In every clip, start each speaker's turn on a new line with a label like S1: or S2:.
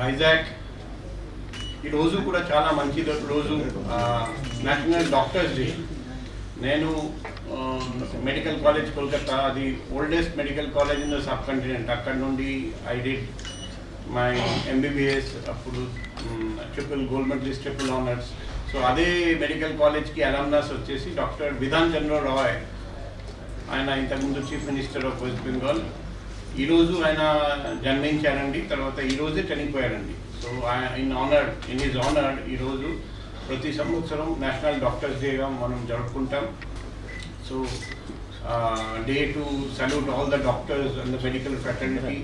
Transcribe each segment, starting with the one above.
S1: వైజాగ్. ఈ రోజు కూడా చాలా మంచి రోజు నేషనల్ డాక్టర్స్ డే నేను మెడికల్ కాలేజ్ కోల్కతా అది oldest medical college in the subcontinent అక్కడ నుండి ఐ డిడ్ మై ఎంబీబీఎస్ అప్పుడు triple gold medalist triple honours so అదే మెడికల్ కాలేజ్కి అలమ్నాస్ వచ్చేసి డాక్టర్ విధాన్ చంద్ర రాయ్ ఆయన ఇంతకుముందు chief minister of West Bengal ఈరోజు ఆయన జన్మించారండి తర్వాత ఈరోజే చనిపోయారండి so in honour in his honour ఈరోజు ప్రతి సంవత్సరం నేషనల్ డాక్టర్స్ డేగా మనం జరుపుకుంటాం. So day to salute all the doctors and the medical fraternity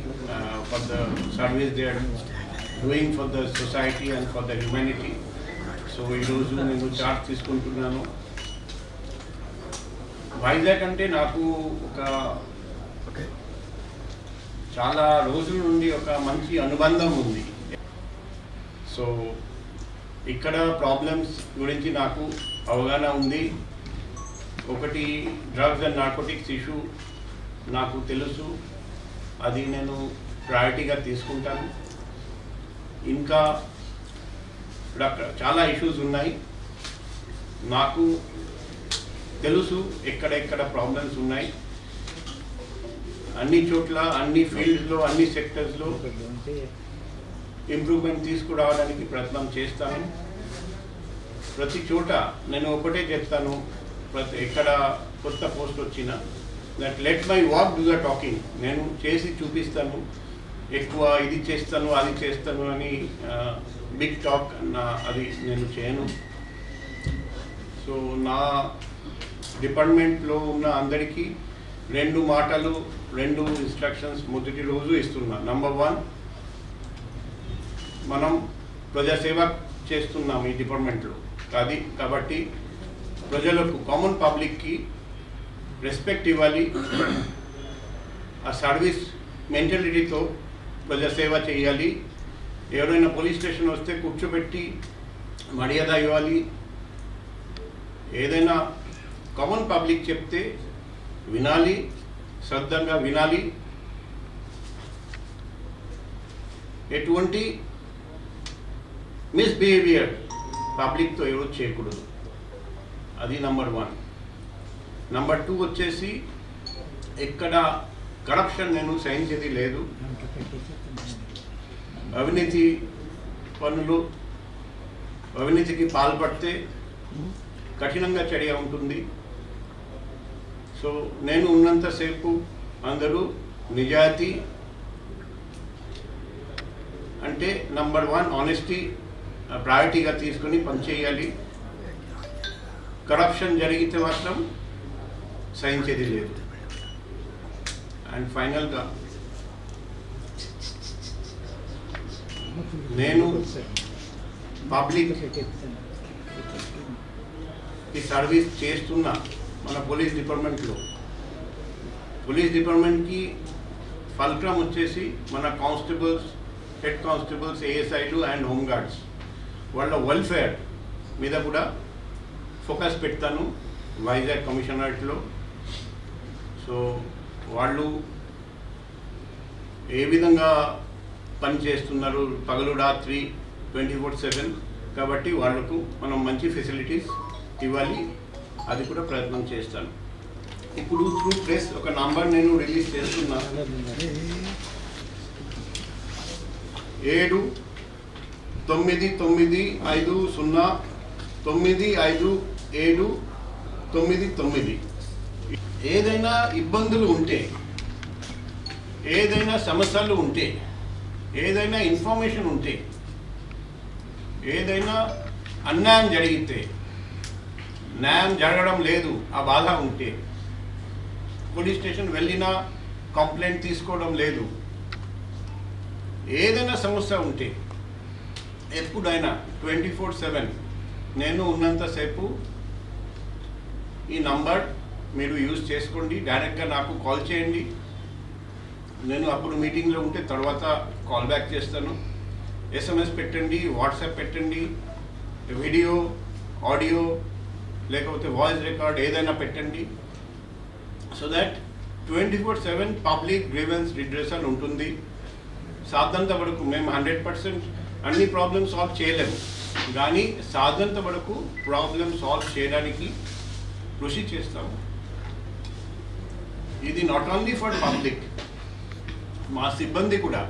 S1: for the service they are doing for the society and for the humanity so ఈరోజు నేను charge తీసుకుంటున్నాను. వైజాగ్ అంటే నాకు ఒక చాలా రోజుల నుండి ఒక మంచి అనుబంధం ఉంది. సో ఇక్కడ ప్రాబ్లమ్స్ గురించి నాకు అవగాహన ఉంది. ఒకటి డ్రగ్స్ అండ్ నార్కోటిక్స్ ఇష్యూ నాకు తెలుసు. అది నేను ప్రయారిటీగా తీసుకుంటాను. ఇంకా చాలా ఇష్యూస్ ఉన్నాయి. నాకు తెలుసు ఎక్కడెక్కడ ప్రాబ్లమ్స్ ఉన్నాయి. అన్ని చోట్ల అన్ని ఫీల్డ్స్లో అన్ని సెక్టర్స్లో ఇంప్రూవ్మెంట్ తీసుకురావడానికి ప్రయత్నం చేస్తాను. ప్రతి చోట నేను ఒకటే చెప్తాను ప్రతి ఎక్కడ కొత్త పోస్ట్ వచ్చినా that let my work do the talking నేను చేసి చూపిస్తాను ఎక్కువ ఇది చేస్తాను అది చేస్తాను అని బిగ్ టాక్ నా అది నేను చేయను. సో నా డిపార్ట్మెంట్లో ఉన్న అందరికీ రెండు మాటలు రెండు ఇన్స్ట్రక్షన్స్ మొదటి రోజు ఇస్తున్నా. నంబర్ వన్ మనం ప్రజాసేవ చేస్తున్నాం ఈ డిపార్ట్మెంట్లో. అది కాబట్టి ప్రజలకు కామన్ పబ్లిక్కి రెస్పెక్ట్ ఇవ్వాలి. ఆ సర్వీస్ మెంటాలిటీతో ప్రజాసేవ చేయాలి. ఎవరైనా పోలీస్ స్టేషన్ వస్తే కూర్చోబెట్టి మర్యాద ఇవ్వాలి. ఏదైనా కామన్ పబ్లిక్ చెప్తే వినాలి శ్రద్ధంగా వినాలి. ఎటువంటి మిస్బిహేవియర్ పబ్లిక్తో ఎవరు చేయకూడదు. అది నంబర్ వన్. నంబర్ టూ వచ్చేసి ఎక్కడ కరప్షన్ నేను సహించేది లేదు. అవినీతి పనులు అవినీతికి పాల్పడితే కఠినంగా చర్య ఉంటుంది. సో నేను ఉన్నంతసేపు అందరూ నిజాయితీ అంటే నంబర్ వన్ ఆనెస్టీ ప్రయారిటీగా తీసుకొని పనిచేయాలి. కరప్షన్ జరిగితే మాత్రం సహించేది లేదు. అండ్ ఫైనల్గా నేను పబ్లిక్ ఈ సర్వీస్ చేస్తున్నా. మన పోలీస్ డిపార్ట్మెంట్లో. పోలీస్ డిపార్ట్మెంట్కి ఫల్క్రమ్ వచ్చేసి మన కానిస్టేబుల్స్ హెడ్ కానిస్టేబుల్స్ ఏఎస్ఐలు అండ్ హోంగార్డ్స్ వాళ్ళ వెల్ఫేర్ మీద కూడా ఫోకస్ పెడతాను వైజాగ్ కమిషనరేట్లో. సో వాళ్ళు ఏ విధంగా పని చేస్తున్నారు? పగలు రాత్రి ట్వంటీ ఫోర్ సెవెన్ కాబట్టి వాళ్ళకు మనం మంచి ఫెసిలిటీస్ ఇవ్వాలి. అది కూడా ప్రయత్నం చేస్తాను. ఇప్పుడు త్రూ ప్రెస్ ఒక నంబర్ నేను రిలీజ్ చేస్తున్నాను ఏడు తొమ్మిది తొమ్మిది ఐదు సున్నా తొమ్మిది ఐదు ఏడు తొమ్మిది తొమ్మిది. ఏదైనా ఇబ్బందులు ఉంటే ఏదైనా సమస్యలు ఉంటే ఏదైనా ఇన్ఫర్మేషన్ ఉంటే ఏదైనా అన్యాయం జరిగితే న్యాయం జరగడం లేదు ఆ బాధ ఉంటే. పోలీస్ స్టేషన్ వెళ్ళినా కంప్లైంట్ తీసుకోవడం లేదు. ఏదైనా సమస్య ఉంటే ఎప్పుడైనా ట్వంటీ ఫోర్ సెవెన్ నేను ఉన్నంతసేపు ఈ నంబర్ మీరు యూజ్ చేసుకోండి డైరెక్ట్గా నాకు కాల్ చేయండి. నేను అప్పుడు మీటింగ్లో ఉంటే తర్వాత కాల్ బ్యాక్ చేస్తాను. ఎస్ఎంఎస్ పెట్టండి వాట్సాప్ పెట్టండి వీడియో ఆడియో లేకపోతే వాయిస్ రికార్డ్ ఏదైనా పెట్టండి. So that twenty four seven public grievance redressal ఉంటుంది. సాధ్యంత వరకు మేము హండ్రెడ్ పర్సెంట్ అన్ని ప్రాబ్లమ్స్ సాల్వ్ చేయలేము. కానీ సాధ్యంత వరకు ప్రాబ్లమ్ సాల్వ్ చేయడానికి కృషి చేస్తాము. ఇది నాట్ ఓన్లీ ఫర్ పబ్లిక్ మా సిబ్బంది కూడా.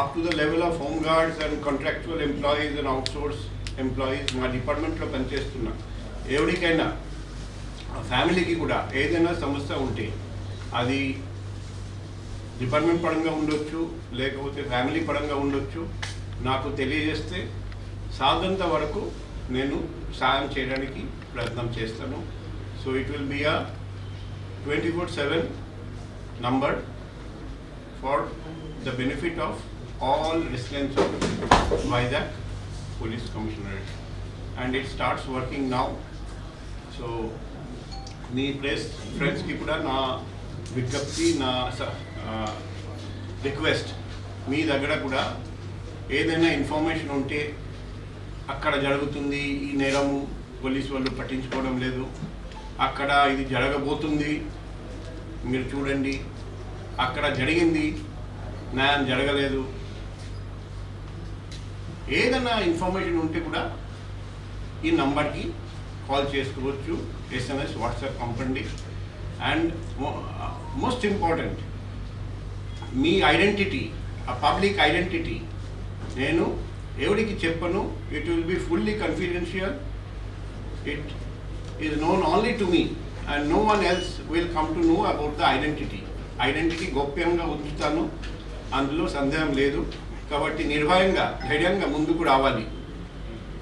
S1: Up to the level of home guards and contractual employees and outsource employees మా డిపార్ట్మెంట్లో పనిచేస్తున్న ఎవరికైనా ఫ్యామిలీకి కూడా ఏదైనా సమస్య ఉంటే అది డిపార్ట్మెంట్ పరంగా ఉండొచ్చు లేకపోతే ఫ్యామిలీ పరంగా ఉండొచ్చు నాకు తెలియజేస్తే సాధంత వరకు నేను సాయం చేయడానికి ప్రయత్నం చేస్తాను. So it will be a twenty four seven number for the benefit of all residents of Vizag police commissionerate and it starts working now so me press ఫ్రెండ్స్కి కూడా నా విజ్ఞప్తి నా రిక్వెస్ట్ మీ దగ్గర కూడా ఏదైనా ఇన్ఫర్మేషన్ ఉంటే అక్కడ జరుగుతుంది. ఈ నేరము పోలీస్ వాళ్ళు పట్టించుకోవడం లేదు. అక్కడ ఇది జరగబోతుంది. మీరు చూడండి. అక్కడ జరిగింది. న్యాయం జరగలేదు. ఏదైనా ఇన్ఫర్మేషన్ ఉంటే కూడా ఈ నంబర్కి కాల్ చేసుకోవచ్చు ఎస్ఎంఎస్ వాట్సాప్ పంపండి. అండ్ మోస్ట్ ఇంపార్టెంట్ మీ ఐడెంటిటీ ఆ పబ్లిక్ ఐడెంటిటీ. నేను ఎవరికి చెప్పను it will be fully confidential it is known only to me and no one else will come to know about the identity identity గోప్యంగా ఉంచుతాను. అందులో సందేహం లేదు. కాబట్టి నిర్భయంగా ధైర్యంగా ముందుకు రావాలి.